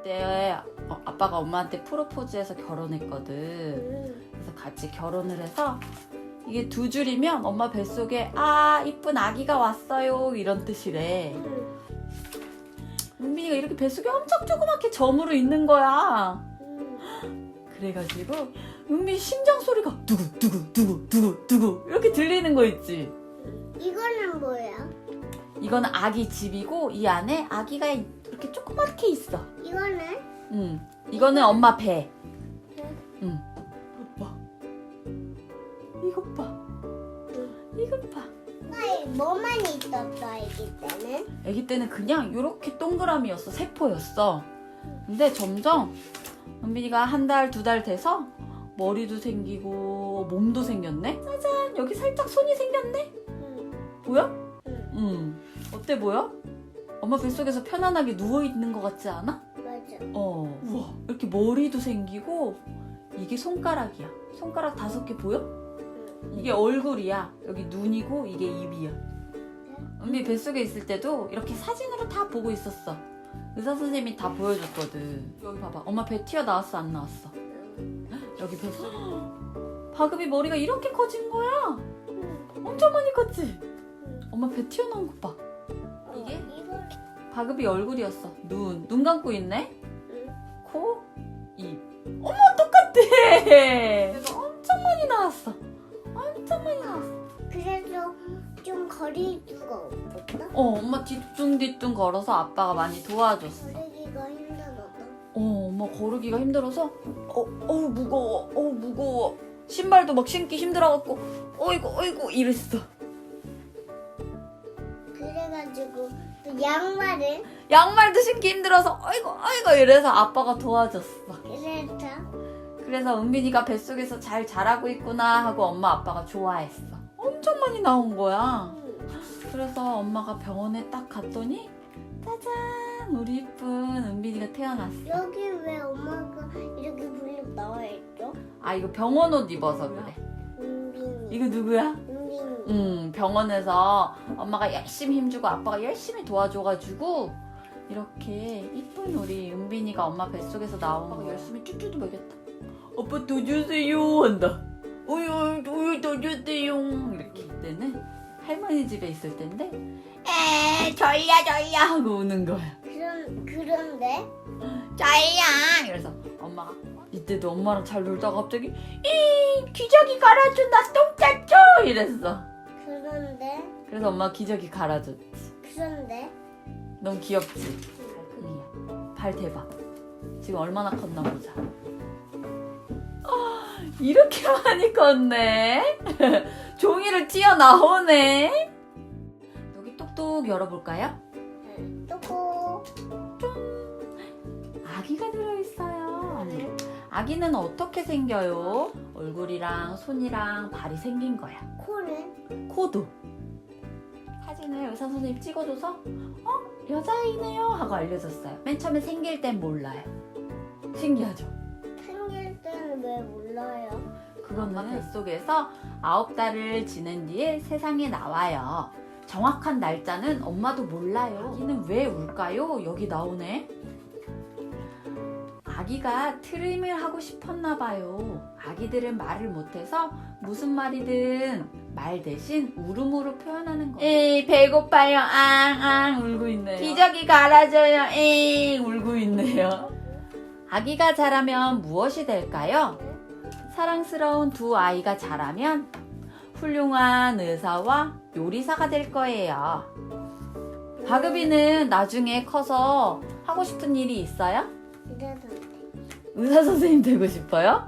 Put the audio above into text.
그때 어, 아빠가 엄마한테 프로포즈해서 결혼했거든. 음. 그래서 같이 결혼을 해서 이게 두 줄이면 엄마 뱃속에 아 이쁜 아기가 왔어요 이런 뜻이래. 음. 은빈이가 이렇게 뱃속에 엄청 조그맣게 점으로 있는 거야. 음. 그래가지고 은빈이 심장 소리가 두구 두구 두구 두구 두구 이렇게 들리는 거 있지. 이거는 뭐야? 이거는 아기 집이고 이 안에 아기가 이렇게 조그맣게 있어. 이거는? 응. 이거는 엄마 배. 응. 오빠. 이것 봐. 이것 봐. 아이 뭐만 있었어 아기 때는? 아기 때는 그냥 이렇게 동그라미였어. 세포였어. 근데 점점 은빈이가 한 달, 두 달 돼서 머리도 생기고 몸도 생겼네. 짜잔. 여기 살짝 손이 생겼네. 응. 보여? 응. 응. 어때 보여? 엄마 뱃속에서 편안하게 누워 있는 것 같지 않아? 맞아. 어. 우와. 이렇게 머리도 생기고 이게 손가락이야. 손가락 다섯 개 보여? 응. 이게 얼굴이야. 여기 눈이고 이게 입이야. 은비 뱃속에 있을 때도 이렇게 사진으로 다 보고 있었어. 의사 선생님이 다 보여줬거든. 여기 봐봐. 엄마 배 튀어 나왔어 안 나왔어? 응. 여기 뱃속에. 바급이 머리가 이렇게 커진 거야. 응. 엄청 많이 컸지? 응. 엄마 배 튀어나온 것 봐. 이게? 어. 바급이 얼굴이었어. 눈. 눈 감고 있네? 응. 코, 입. 어머 똑같아. 내가 엄청 많이 나왔어. 엄청 많이 나왔어. 그래서 좀 거리두가 없었다. 어, 엄마 뒤뚱뒤뚱 걸어서 아빠가 많이 도와줬어. 거리기가 힘들었다. 어, 엄마 거르기가 힘들어서 어, 어우 무거워. 어우 무거워. 신발도 막 신기 힘들어갖고 어이구 어이구 이랬어. 그래가지고 또 양말을 양말도 신기 힘들어서 어이구 어이구 이래서 아빠가 도와줬어. 그래서 그래서 은빈이가 뱃속에서 잘 자라고 있구나 하고 엄마 아빠가 좋아했어. 엄청 많이 나온 거야. 응. 그래서 엄마가 병원에 딱 갔더니 짜잔 우리 이쁜 은빈이가 태어났어. 여기 왜 엄마가 이렇게 불립 나와 있죠? 아 이거 병원 옷 입어서 그래. 은빈이. 이거 누구야? 응 병원에서 엄마가 열심히 힘주고 아빠가 열심히 도와줘가지고 이렇게 이쁜 우리 은빈이가 엄마 뱃속에서 나온 거 열심히 쭈쭈도 먹였다. 오빠 더 주세요 한다. 우유 우유 더 주세요 이렇게 이때는 할머니 집에 있을 텐데 에 저희야 저희야 하고 우는 거야. 그런 그런데 저희야 그래서 엄마가 이때도 엄마랑 잘 놀다가 갑자기 이 기저귀 갈아줘 나똥 쌌죠 이랬어. 그런데 그래서 엄마 기저귀 갈아줬지. 그런데 너무 귀엽지? 발 크기야. 발 대박. 지금 얼마나 컸나 보자. 아, 이렇게 많이 컸네. 종이를 튀어 나오네. 여기 똑똑 열어볼까요? 또고 아기가 들어있어요. 아기는 어떻게 생겨요? 얼굴이랑 손이랑 발이 생긴 거야. 코는 코도. 사진을 의사 선생님 찍어줘서 어? 여자아이네요 하고 알려줬어요. 맨 처음에 생길 땐 몰라요. 신기하죠? 생길 때는 왜 몰라요? 그거는 뱃속에서 아홉 달을 지낸 뒤에 세상에 나와요. 정확한 날짜는 엄마도 몰라요. 아기는 왜 울까요? 여기 나오네. 아기가 트림을 하고 싶었나 봐요. 아기들은 말을 못해서 무슨 말이든 말 대신 울음으로 표현하는 거예요. 에이 배고파요. 앙앙 울고 있네요. 기저귀 갈아줘요. 에이 울고 있네요. 아기가 자라면 무엇이 될까요? 사랑스러운 두 아이가 자라면 훌륭한 의사와 요리사가 될 거예요. 바그비는 나중에 커서 하고 싶은 일이 있어요? 의사 선생님 되고 싶어요?